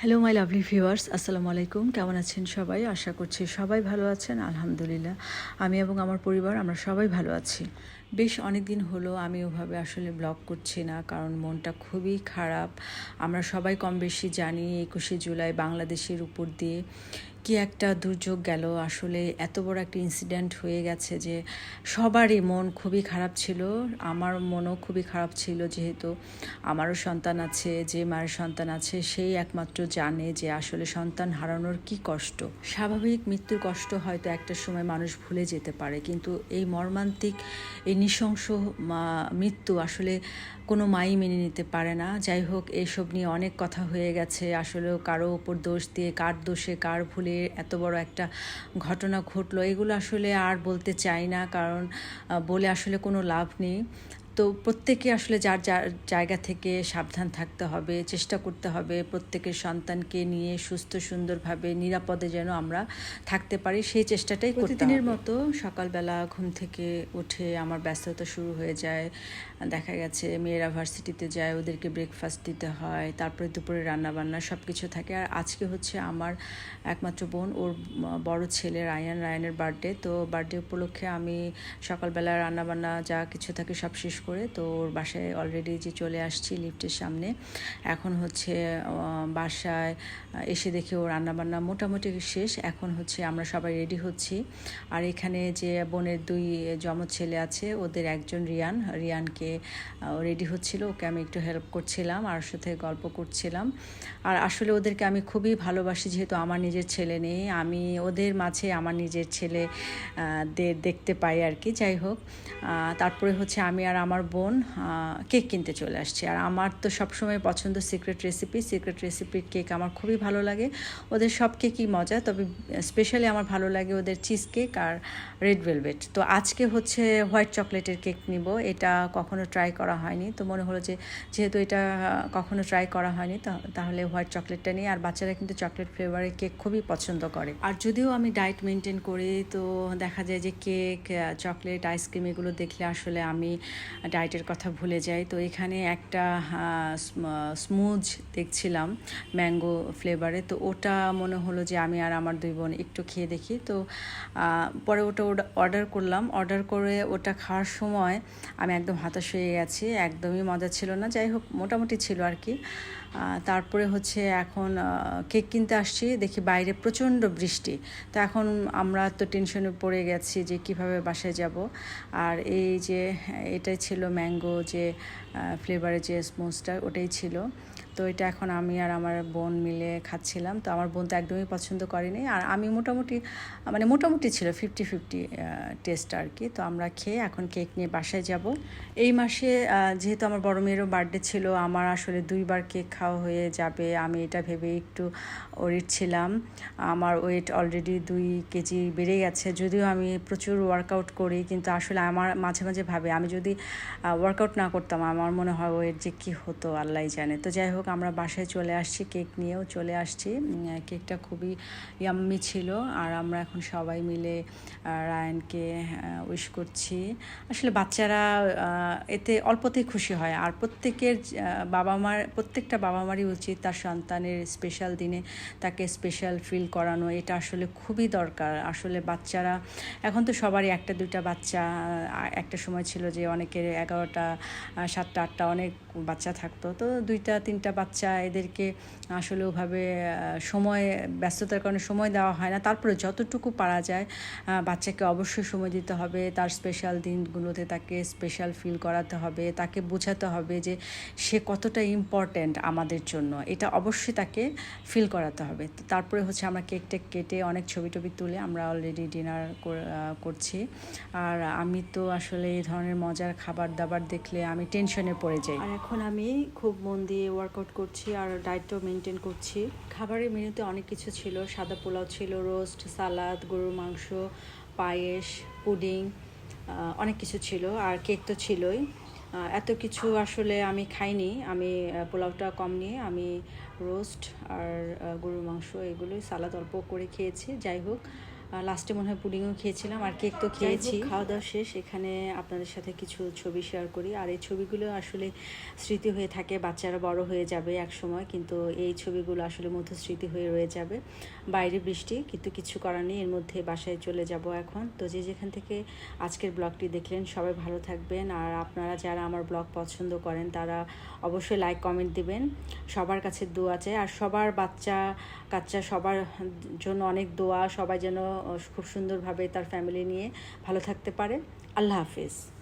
Hello my lovely viewers আসসালামু আলাইকুম কেমন আছেন সবাই? আশা করছি সবাই ভালো আছেন। আলহামদুলিল্লাহ। আমি এবং আমার পরিবার, আমরা সবাই ভালো আছি। বেশ অনেক দিন হলো আমি ওভাবে আসলে ব্লগ করছি না, কারণ মনটা খুবই খারাপ। আমরা সবাই কম বেশি জানি, একুশে জুলাই বাংলাদেশের উপর দিয়ে কি একটা দুর্যোগ গেল? আসলে এত বড় একটা ইনসিডেন্ট হয়ে গেছে যে সবারই মন খুবই খারাপ ছিল। আমার মনও খুবই খারাপ ছিল যেহেতু আমারও সন্তান আছে, যে মায়ের সন্তান আছে, সেই একমাত্র জানে যে আসলে সন্তান হারানোর কি কষ্ট। স্বাভাবিক মৃত্যুর কষ্ট হয়তো একটা সময় মানুষ ভুলে যেতে পারে, কিন্তু এই মর্মান্তিক, এই নৃশংস মৃত্যু আসলে কোনো মাই মেনে নিতে পারে না। যাই হোক এইসব নিয়ে অনেক কথা হয়ে গেছে। আসলেও কারও ওপর দোষ দিয়ে, কার দোষে, কার ভুলে এত বড় একটা ঘটনা ঘটলো এগুলো আসলে আর বলতে চাই না কারণ বলে আসলে কোনো লাভ নেই। তো প্রত্যেকে আসলে যার যার জায়গা থেকে সাবধান থাকতে হবে চেষ্টা করতে হবে প্রত্যেকের সন্তানকে নিয়ে সুস্থ সুন্দরভাবে নিরাপদে যেন আমরা থাকতে পারি সেই চেষ্টাটাই প্রতিদিনের মতো সকালবেলা ঘুম থেকে উঠে আমার ব্যস্ততা শুরু হয়ে যায়। দেখা গেছে মেয়েরা ভার্সিটিতে যায়, ওদেরকে ব্রেকফাস্ট দিতে হয়, তারপরে দুপুরে রান্না বান্না সব কিছু থাকে। আর আজকে হচ্ছে আমার একমাত্র বোন, ওর বড় ছেলে রায়ান। রায়ানের বার্থডে তো বার্থডে উপলক্ষে আমি সকালবেলা রান্না বান্না যা কিছু থাকে সব শেষ করে, তো ওর বাসায় অলরেডি যে চলে আসছি লিফটের সামনে। এখন হচ্ছে বাসায় এসে দেখি ও রান্নাবান্না মোটামুটি শেষ। এখন হচ্ছে আমরা সবাই রেডি হচ্ছি। আর এখানে যে বোনের দুই যমজ ছেলে আছে, ওদের একজন রিয়ান। রিয়ানকে রেডি হচ্ছিল, ওকে আমি একটু হেল্প করছিলাম, আর সাথে গল্প করছিলাম। আর আসলে ওদেরকে আমি খুবই ভালোবাসি, যেহেতু আমার নিজের ছেলে নেই। আমি ওদের মাঝে আমার নিজের ছেলে দেখতে পাই আর কি, যাই হোক। তারপরে হচ্ছে আমি আর আমার বোন কেক কিনতে চলে আসছি। আর আমার তো সবসময় পছন্দ সিক্রেট রেসিপি সিক্রেট রেসিপির কেক আমার খুবই ভালো লাগে। ওদের সব কেকই মজা, তবে স্পেশালি আমার ভালো লাগে ওদের চিজ কেক আর রেড ভেলভেট তো আজকে হচ্ছে হোয়াইট চকলেটের কেক নিব। এটা কখনো ট্রাই করা হয়নি। তো মনে হলো যে, যেহেতু এটা কখনো ট্রাই করা হয়নি তাহলে হোয়াইট চকলেটটা নিই। আর বাচ্চারা কিন্তু চকলেট ফ্লেভারের কেক খুবই পছন্দ করে। আর যদিও আমি ডায়েট মেনটেন করি, তো দেখা যায় যে কেক চকলেট আইসক্রিম এগুলো দেখলে আসলে আমি ডায়েটের কথা ভুলে যাই। তো এখানে একটা স্মুজ দেখছিলাম ম্যাঙ্গো ফ্লেভারে তো ওটা মনে হলো যে আমি আর আমার দুই বোন একটু খেয়ে দেখি। তো পরে ওটা অর্ডার করলাম। অর্ডার করে ওটা খাওয়ার সময় আমি একদম হতাশ হয়ে গেছি একদমই মজা ছিল না। যাই হোক, মোটামুটি ছিল আর কি। তারপরে হচ্ছে এখন কেক কিনতে আসছি, দেখি বাইরে প্রচণ্ড বৃষ্টি। তো এখন আমরা তো টেনশনে পড়ে গেছি যে কীভাবে বাসায় যাব। আর এই যে, এটাই ছিল ম্যাঙ্গো যে ফ্লেভারের যে স্মোসটা ওটাই ছিল। তো এটা এখন আমি আর আমার বোন মিলে খাচ্ছিলাম। তো আমার বোন তো একদমই পছন্দ করেনি। আর আমি মোটামুটি মানে মোটামুটি ছিল ফিফটি ফিফটি টেস্ট আর কি। তো আমরা খেয়ে এখন কেক নিয়ে বাসায় যাব। এই মাসে যেহেতু আমার বড় মেয়েরও বার্থডে ছিল, আমার আসলে দুইবার কেক খাওয়া হয়ে যাবে। আমি এটা ভেবে একটু ওরিট ছিলাম। আমার ওয়েট অলরেডি দুই কেজি বেড়ে গেছে। যদিও আমি প্রচুর ওয়ার্কআউট করি, কিন্তু আসলে আমার মাঝে মাঝে ভাবে, আমি যদি ওয়ার্কআউট না করতাম, আমার মনে হয় ওয়েট যে কী হতো আল্লাহ জানে। তো যাই হোক আমরা বাসায় চলে আসছি, কেক নিয়েও চলে আসছি। কেকটা খুবই ইয়াম্মি ছিল, আর আমরা এখন সবাই মিলে রায়ানকে উইশ করছি। আসলে বাচ্চারা এতে অল্পতেই খুশি হয়। আর প্রত্যেকের বাবা মার প্রত্যেকটা বাবা মারই উচিত তার সন্তানের স্পেশাল দিনে তাকে স্পেশাল ফিল করানো। এটা আসলে খুবই দরকার। আসলে বাচ্চারা, এখন তো সবারই একটা, দুইটা বাচ্চা একটা সময় ছিল যে অনেকের এগারোটা সাতটা, আটটা অনেক বাচ্চা থাকতো। তো দুইটা, তিনটা বাচ্চা এদেরকে আসলে ওভাবে সময়, ব্যস্ততার কারণে সময় দেওয়া হয় না। তারপরে যতটুকু পারা যায় বাচ্চাকে অবশ্যই সময় দিতে হবে, তার স্পেশাল দিনগুলোতে তাকে স্পেশাল ফিল করাতে হবে, তাকে বোঝাতে হবে যে সে কতটা ইম্পর্ট্যান্ট আমাদের জন্য। এটা অবশ্যই তাকে ফিল করাতে হবে। তারপরে হচ্ছে আমরা কেক টেক কেটে অনেক ছবি টবি তুলে আমরা অলরেডি ডিনার করছি। আর আমি তো আসলে এই ধরনের মজার খাবার দাবার দেখলে আমি টেনশনে পড়ে যাই। আর এখন আমি খুব মন দিয়ে ওয়ার্কআউট করছি আর ডায়েটও মেনটেন করছি। খাবারের মেনুতে অনেক কিছু ছিল, সাদা পোলাও ছিল রোস্ট সালাদ গরুর মাংস পায়েস, পুডিং অনেক কিছু ছিল আর কেক তো ছিলই। এত কিছু আসলে আমি খাইনি। আমি পোলাওটা কম নিয়ে আমি রোস্ট আর গরুর মাংস এগুলোই সালাদ অল্প করে খেয়েছি। যাই হোক লাস্টে মনে হয় পুডিংও খেয়েছিলাম আর কেক তো খেয়েছি। খাওয়া দাওয়া শেষ। এখানে আপনাদের সাথে কিছু ছবি শেয়ার করি। আর এই ছবিগুলো আসলে স্মৃতি হয়ে থাকে বাচ্চারা বড় হয়ে যাবে এক সময় কিন্তু এই ছবিগুলো আসলে মধু স্মৃতি হয়ে রয়ে যাবে। বাইরে বৃষ্টি কিন্তু কিছু করার নেই এর মধ্যে বাসায় চলে যাব এখন। তো যে যেখান থেকে আজকের ব্লগটি দেখলেন সবাই ভালো থাকবেন। আর আপনারা যারা আমার ব্লগ পছন্দ করেন তারা অবশ্যই লাইক কমেন্ট দিবেন। সবার কাছে দোয়া চাই। আর সবার বাচ্চা কাচ্চা সবার জন্য অনেক দোয়া। সবাই যেন খুব সুন্দরভাবে তার ফ্যামিলি নিয়ে ভালো থাকতে পারে। আল্লাহ হাফিজ।